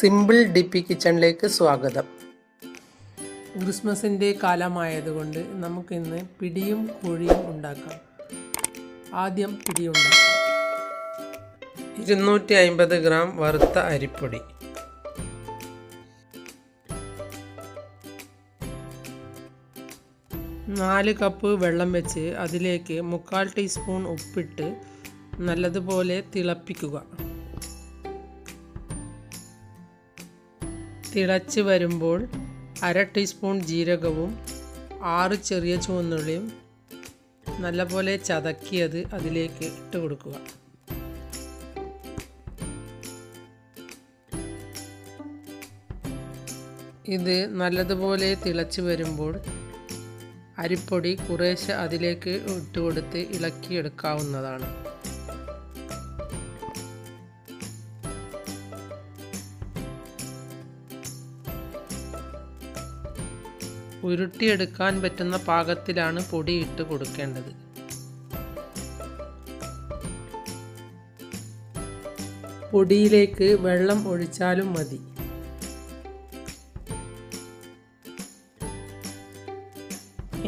Simple D P കിച്ചണിലേക്ക് സ്വാഗതം. ക്രിസ്മസിന്റെ കാലമായതുകൊണ്ട് നമുക്കിന്ന് പിടിയും കോഴിയും ഉണ്ടാക്കാം. ആദ്യം പിടി ഉണ്ടാക്കാം. ഇരുന്നൂറ്റി അമ്പത് ഗ്രാം വറുത്ത അരിപ്പൊടി. നാല് കപ്പ് വെള്ളം വെച്ച് അതിലേക്ക് മുക്കാൽ ടീസ്പൂൺ ഉപ്പിട്ട് നല്ലതുപോലെ തിളപ്പിക്കുക. തിളച്ച് വരുമ്പോൾ അര ടീസ്പൂൺ ജീരകവും ആറ് ചെറിയ ചുവന്നുള്ളിയും നല്ലപോലെ ചതക്കിയത് അതിലേക്ക് ഇട്ട് കൊടുക്കുക. ഇത് നല്ലതുപോലെ തിളച്ച് വരുമ്പോൾ അരിപ്പൊടി കുറേശ്ശെ അതിലേക്ക് ഇട്ട് കൊടുത്ത് ഇളക്കിയെടുക്കാവുന്നതാണ്. ഉരുട്ടിയെടുക്കാൻ പറ്റുന്ന പാകത്തിലാണ് പൊടി ഇട്ട് കൊടുക്കേണ്ടത്. പൊടിയിലേക്ക് വെള്ളം ഒഴിച്ചാലും മതി.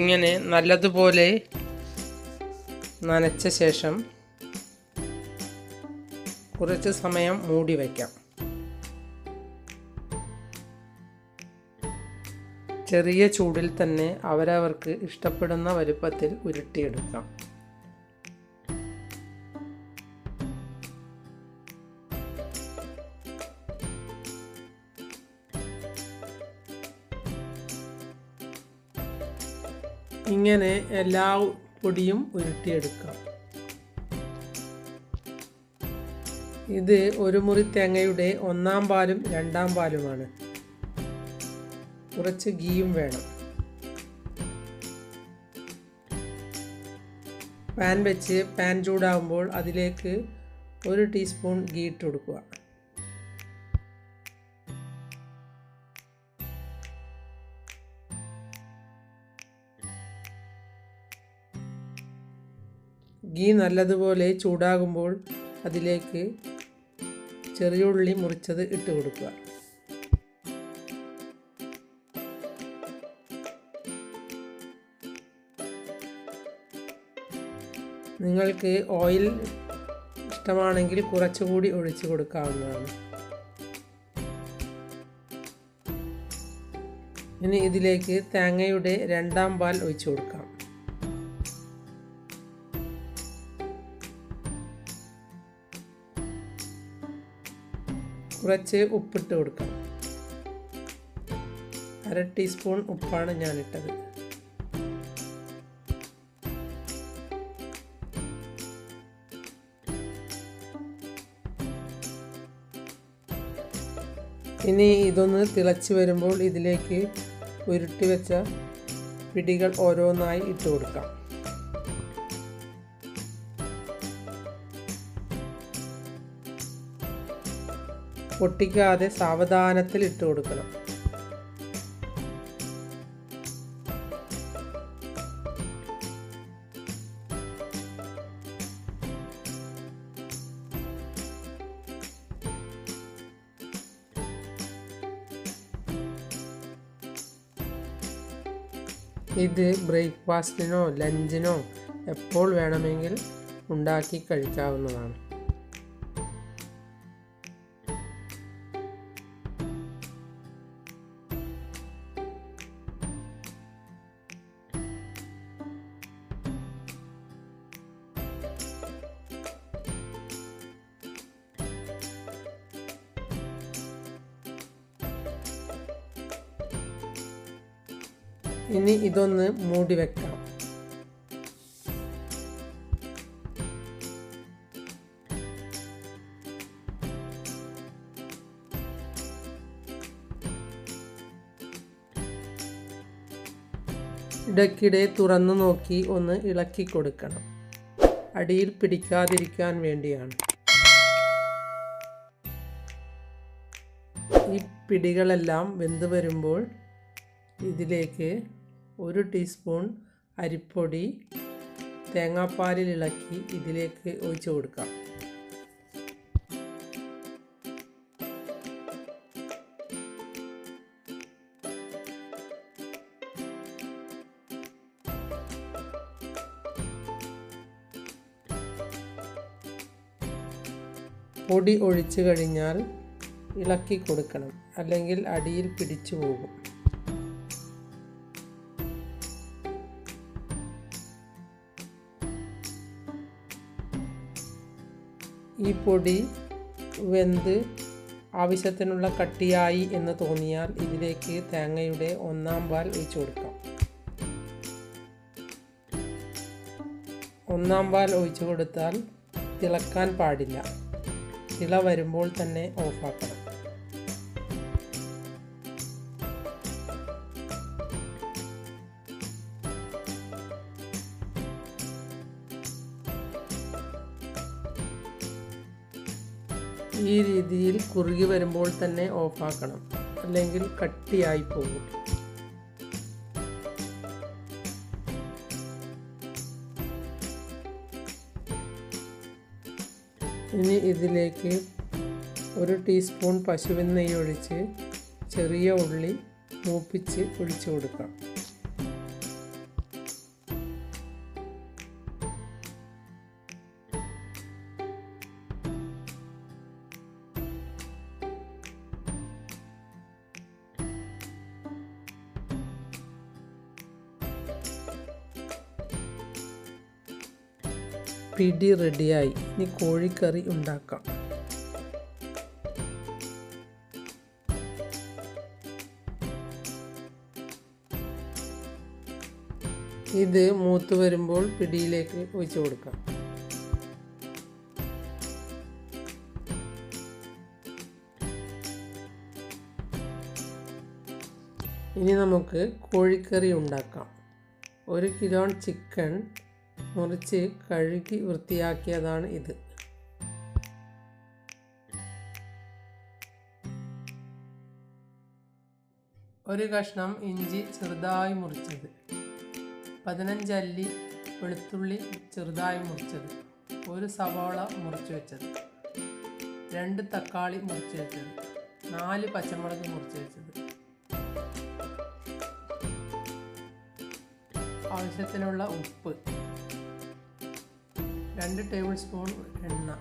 ഇങ്ങനെ നല്ലതുപോലെ നനച്ച ശേഷം കുറച്ച് സമയം മൂടി വയ്ക്കാം. ചെറിയ ചൂടിൽ തന്നെ അവരവർക്ക് ഇഷ്ടപ്പെടുന്ന വലുപ്പത്തിൽ ഉരുട്ടിയെടുക്കാം. ഇങ്ങനെ എല്ലാ പൊടിയും ഉരുട്ടിയെടുക്കാം. ഇത് ഒരു മുറി തേങ്ങയുടെ ഒന്നാം പാലും രണ്ടാം പാലുമാണ്. കുറച്ച് ഗീയും വേണം. പാൻ വെച്ച് പാൻ ചൂടാകുമ്പോൾ അതിലേക്ക് ഒരു ടീസ്പൂൺ ഗീ ഇട്ട് കൊടുക്കുക. ഗീ നല്ലതുപോലെ ചൂടാകുമ്പോൾ അതിലേക്ക് ചെറിയുള്ളി മുറിച്ചത് ഇട്ട് കൊടുക്കുക. നിങ്ങൾക്ക് ഓയിൽ ഇഷ്ടമാണെങ്കിൽ കുറച്ചുകൂടി ഒഴിച്ചു കൊടുക്കാവുന്നതാണ്. ഇനി ഇതിലേക്ക് തേങ്ങയുടെ രണ്ടാം പാൽ ഒഴിച്ചു കൊടുക്കാം. കുറച്ച് ഉപ്പിട്ട് കൊടുക്കാം. അര ടീസ്പൂൺ ഉപ്പാണ് ഞാൻ ഇനി ഇതൊന്ന് തിളച്ച് വരുമ്പോൾ ഇതിലേക്ക് ഉരുട്ടി വെച്ച പിടികൾ ഓരോന്നായി ഇട്ട് കൊടുക്കാം. പൊട്ടിക്കാതെ സാവധാനത്തിൽ ഇട്ട് കൊടുക്കണം. ഇത് ബ്രേക്ക്ഫാസ്റ്റിനോ ലഞ്ചിനോ എപ്പോൾ വേണമെങ്കിൽ ഉണ്ടാക്കി കഴിക്കാവുന്നതാണ്. ഇനി ഇതൊന്ന് മൂടി വെക്കാം ഇടയ്ക്കിടെ തുറന്നു നോക്കി ഒന്ന് ഇളക്കി കൊടുക്കണം. അടിയിൽ പിടിക്കാതിരിക്കാൻ വേണ്ടിയാണ്. ഈ പിടികളെല്ലാം വെന്ത് വരുമ്പോൾ ഇതിലേക്ക് ഒരു ടീസ്പൂൺ അരിപ്പൊടി തേങ്ങാപ്പാലിൽ ഇളക്കി ഇതിലേക്ക് ഒഴിച്ചു കൊടുക്കാം. പൊടി ഒഴിച്ചു കഴിഞ്ഞാൽ ഇളക്കി കൊടുക്കണം. അല്ലെങ്കിൽ അടിയിൽ പിടിച്ചു പോകും. പൊടി വെന്ത് ആവശ്യത്തിനുള്ള കട്ടിയായി എന്ന് തോന്നിയാൽ ഇതിലേക്ക് തേങ്ങയുടെ ഒന്നാം പാൽ ഒഴിച്ചു കൊടുക്കാം. ഒന്നാം പാൽ ഒഴിച്ചു കൊടുത്താൽ തിളക്കാൻ പാടില്ല. തിള വരുമ്പോൾ തന്നെ ഓഫാക്കണം. രീതിയിൽ കുറുകി വരുമ്പോൾ തന്നെ ഓഫാക്കണം. അല്ലെങ്കിൽ കട്ടിയായി പോകും. ഇനി ഇതിലേക്ക് ഒരു ടീസ്പൂൺ പശുവിൻ നെയ്യ് ഒഴിച്ച് ചെറിയ ഉള്ളി മൂപ്പിച്ച് ഒഴിച്ചു കൊടുക്കാം. പിടി റെഡിയായി. ഇനി കോഴിക്കറി ഉണ്ടാക്കാം. ഇത് മൂത്ത് വരുമ്പോൾ പിടിയിലേക്ക് ഒഴിച്ചു കൊടുക്കാം. ഇനി നമുക്ക് കോഴിക്കറി ഉണ്ടാക്കാം. ഒരു കിലോ ചിക്കൻ മുറിച്ച് കഴുകി വൃത്തിയാക്കിയതാണ് ഇത്. ഒരു കഷ്ണം ഇഞ്ചി ചെറുതായി മുറിച്ചത്. പതിനഞ്ചല്ലി വെളുത്തുള്ളി ചെറുതായി മുറിച്ചത്. ഒരു സവാള മുറിച്ചു വെച്ചത്. രണ്ട് തക്കാളി മുറിച്ചു വെച്ചത്. നാല് പച്ചമുളക് മുറിച്ച് വെച്ചത്. ആവശ്യത്തിനുള്ള ഉപ്പ്. രണ്ട് ടേബിൾ സ്പൂൺ എണ്ണ.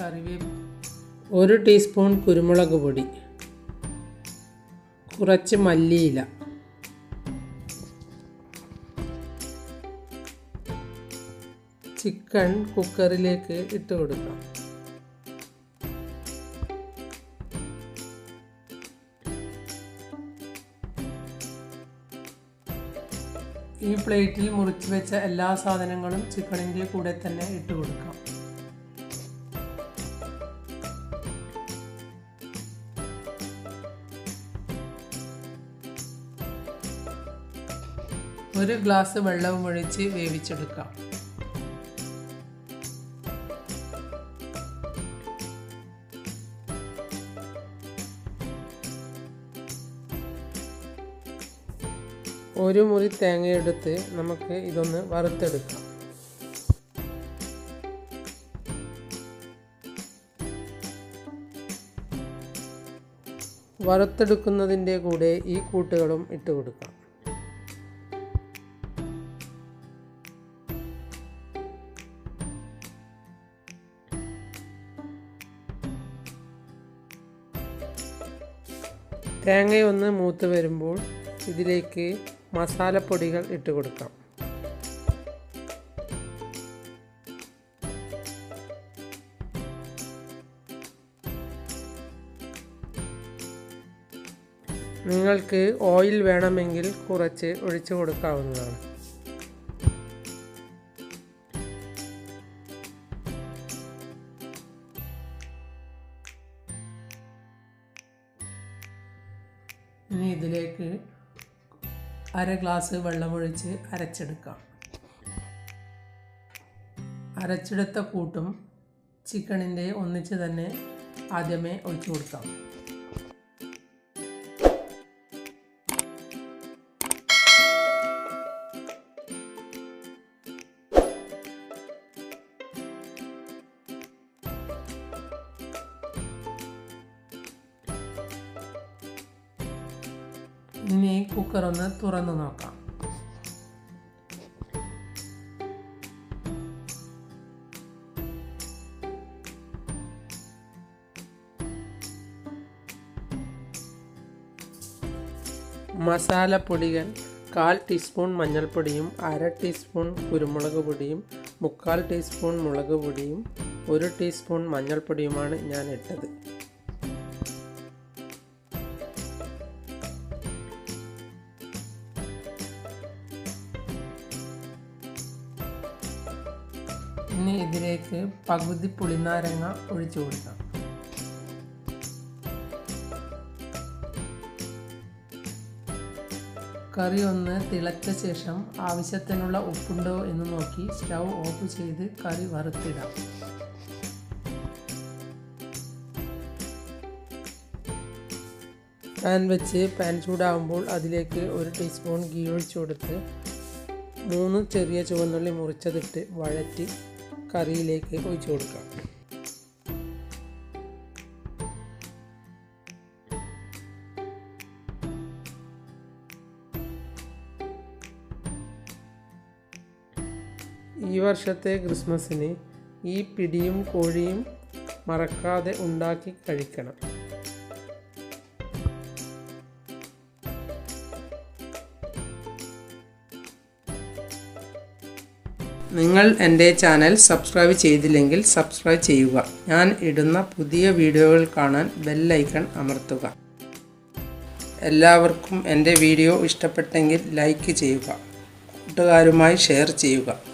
കറിവേപ്പ്. ഒരു ടീസ്പൂൺ കുരുമുളക് പൊടി. കുറച്ച് മല്ലിയില. ചിക്കൻ കുക്കറിലേക്ക് ഇട്ട് കൊടുക്കാം. ഈ പ്ലേറ്റിൽ മുറിച്ച് വെച്ച എല്ലാ സാധനങ്ങളും ചിക്കണിന്റെ കൂടെ തന്നെ ഇട്ട് കൊടുക്കാം. ഒരു ഗ്ലാസ് വെള്ളവും ഒഴിച്ച് വേവിച്ചെടുക്കാം. ഒരു മുറി തേങ്ങയെടുത്ത് നമുക്ക് ഇതൊന്ന് വറുത്തെടുക്കാം. വറുത്തെടുക്കുന്നതിന്റെ കൂടെ ഈ കൂട്ടുകളും ഇട്ട് കൊടുക്കാം. തേങ്ങയൊന്ന് മൂത്ത് വരുമ്പോൾ ഇതിലേക്ക് മസാലപ്പൊടികൾ ഇട്ട് കൊടുക്കാം. നിങ്ങൾക്ക് ഓയിൽ വേണമെങ്കിൽ കുറച്ച് ഒഴിച്ചു കൊടുക്കാവുന്നതാണ്. അര ഗ്ലാസ് വെള്ളമൊഴിച്ച് അരച്ചെടുക്കാം. അരച്ചെടുത്ത കൂട്ടും ചിക്കണിന്റെ ഒന്നിച്ച് തന്നെ ആദ്യമേ ഒഴിച്ചു കൊടുക്കാം. ഇനി കുക്കർ ഒന്ന് തുറന്ന് നോക്കാം. മസാലപ്പൊടികൾ കാൽ ടീസ്പൂൺ മഞ്ഞൾപ്പൊടിയും അര ടീസ്പൂൺ കുരുമുളക് പൊടിയും മുക്കാൽ ടീസ്പൂൺ മുളക് പൊടിയും ഒരു ടീസ്പൂൺ മഞ്ഞൾപ്പൊടിയുമാണ് ഞാൻ ഇട്ടത്. പകുതി പുളിനാരങ്ങ ഒഴിച്ചു കൊടുക്കാം. കറി ഒന്ന് തിളച്ച ശേഷം ആവശ്യത്തിനുള്ള ഉപ്പുണ്ടോ എന്ന് നോക്കി സ്റ്റൗ ഓഫ് ചെയ്ത് കറി വറുത്തിടാം. പാൻ വെച്ച് പാൻ ചൂടാകുമ്പോൾ അതിലേക്ക് ഒരു ടീസ്പൂൺ ഗീ ഒഴിച്ചു കൊടുത്ത് മൂന്ന് ചെറിയ ചുവന്നുള്ളി മുറിച്ചതിട്ട് വഴറ്റി കറിയിലേക്ക് ഒഴിച്ചു കൊടുക്കാം. ഈ വർഷത്തെ ക്രിസ്മസിന് ഈ പിടിയും കോഴിയും മറക്കാതെ ഉണ്ടാക്കി കഴിക്കണം. നിങ്ങൾ എന്റെ ചാനൽ സബ്സ്ക്രൈബ് ചെയ്തില്ലെങ്കിൽ സബ്സ്ക്രൈബ് ചെയ്യുക. ഞാൻ ഇടുന്ന പുതിയ വീഡിയോകൾ കാണാൻ ബെല്ലൈക്കൺ അമർത്തുക. എല്ലാവർക്കും എന്റെ വീഡിയോ ഇഷ്ടപ്പെട്ടെങ്കിൽ ലൈക്ക് ചെയ്യുക. കൂട്ടുകാരുമായി ഷെയർ ചെയ്യുക.